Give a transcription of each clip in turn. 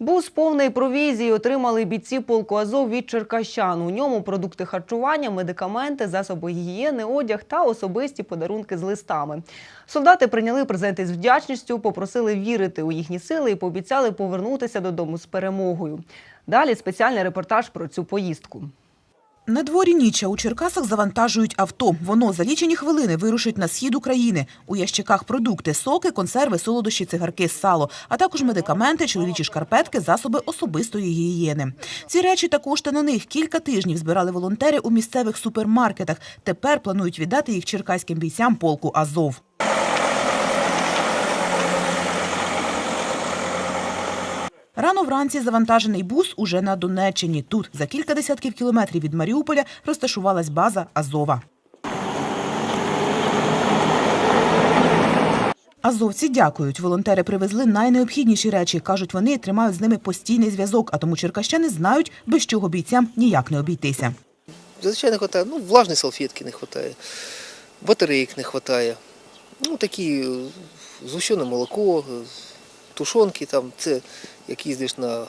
Бус повний провізії отримали бійці полку Азов від черкащан. У ньому продукти харчування, медикаменти, засоби гігієни, одяг та особисті подарунки з листами. Солдати прийняли презенти з вдячністю, попросили вірити у їхні сили і пообіцяли повернутися додому з перемогою. Далі спеціальний репортаж про цю поїздку. На дворі ніч, а у Черкасах завантажують авто. Воно за лічені хвилини вирушить на схід України. У ящиках продукти, соки, консерви, солодощі, цигарки, сало, а також медикаменти, чоловічі шкарпетки, засоби особистої гігієни. Ці речі та на них кілька тижнів збирали волонтери у місцевих супермаркетах. Тепер планують віддати їх черкаським бійцям полку Азов. Рано вранці завантажений бус уже на Донеччині. Тут, за кілька десятків кілометрів від Маріуполя, розташувалась база Азова. Азовці дякують. Волонтери привезли найнеобхідніші речі. Кажуть, вони тримають з ними постійний зв'язок, а тому черкащани знають, без чого бійцям ніяк не обійтися. Зазвичай не вистачає, ну, влажної салфетки не вистачає, батарейок не вистачає. Ну, такі е, згущене молоко, тушонки, там, це як їздиш на е,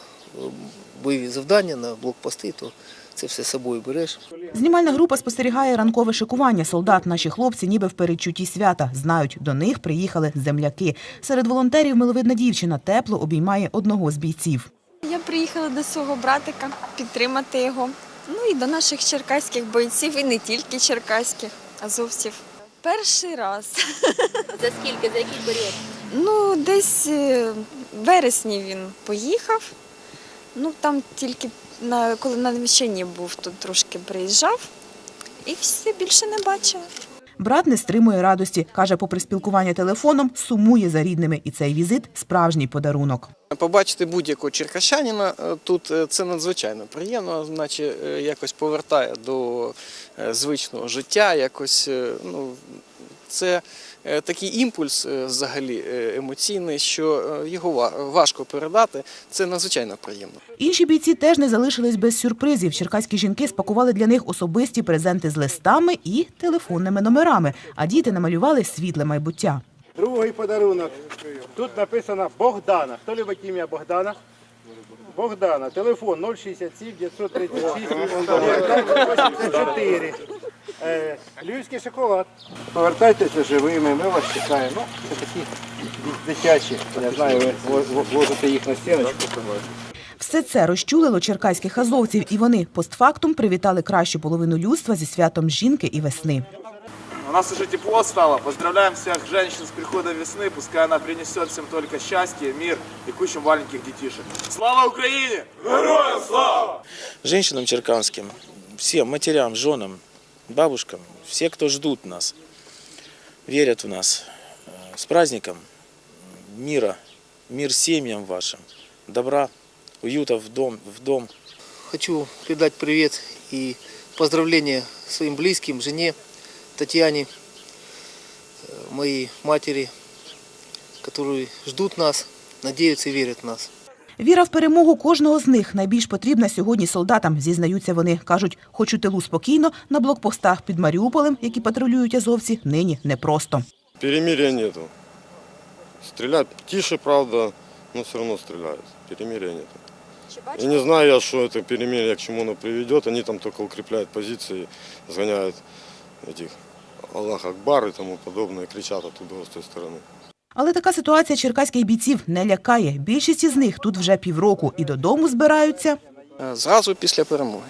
бойові завдання, на блокпости, то це все з собою береш. Знімальна група спостерігає ранкове шикування солдат. Наші хлопці ніби в передчутті свята. Знають, до них приїхали земляки. Серед волонтерів миловидна дівчина тепло обіймає одного з бійців. Я приїхала до свого братика підтримати його. Ну і до наших черкаських бойців, і не тільки черкаських, азовців. Перший раз. За скільки, за який період? Ну, десь е, в вересні він поїхав. Ну там тільки на коли на навчанні був, тут трошки приїжджав і все більше не бачила. Брат не стримує радості. Каже, попри спілкування телефоном, сумує за рідними. І цей візит – справжній подарунок. Побачити будь-якого черкащанина е, тут е, це надзвичайно приємно, наче якось повертає до звичного життя. Якось ну це е, такий імпульс е, взагалі е, емоційний, що його важко передати. Це надзвичайно приємно. Інші бійці теж не залишились без сюрпризів. Черкаські жінки спакували для них особисті презенти з листами і телефонними номерами, а діти намалювали світле майбуття. Другий подарунок. Тут написано Богдана. Хто любить ім'я Богдана? Богдана. Телефон 067 936 84. Е, Львівський шоколад. Повертайтеся живими, ми вас чекаємо. Ну, це такі дитячі. Я знаю, ви вложите їх на стіночку. Все це розчулило черкаських азовців, і вони постфактум привітали кращу половину людства зі святом жінки і весни. У нас уже тепло стало. Поздравляем всех женщин с приходом весны. Пускай она принесет всем только счастье, мир и кучу маленьких детишек. Слава Украине! Героям слава! женщинам черканским, всем матерям, женам, бабушкам, все, кто ждут нас, верят в нас. Э, С праздником мира, мир семьям вашим, добра, уюта в дом, в дом. Хочу передать привет и поздравления своим близким, жене Татьяне, э, моей матери, которые ждут нас, надеются и верят в нас. Віра в перемогу кожного з них найбільш потрібна сьогодні солдатам, зізнаються вони. Кажуть, хоч у тилу спокійно, на блокпостах під Маріуполем, які патрулюють азовці, нині непросто. Перемирия нету. Стрелять тише, правда, но все равно стреляют. Перемирия нету. И не знаю я, что это перемирие, к чему оно приведет. Они там только укрепляют позиции, сгоняют этих Аллах Акбар и тому подобное, кричат оттуда с той стороны. Але така ситуація черкаських бійців не лякає. Більшість із них тут вже півроку і додому збираються. Е, Зразу після перемоги.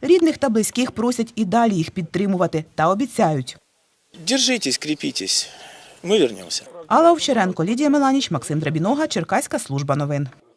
Рідних та близьких просять і далі їх підтримувати та обіцяють. Держитесь, кріпітесь. Ми вернемося. Алла Овчаренко, Лідія Меланіч, Максим Драбінога, Черкаська служба новин.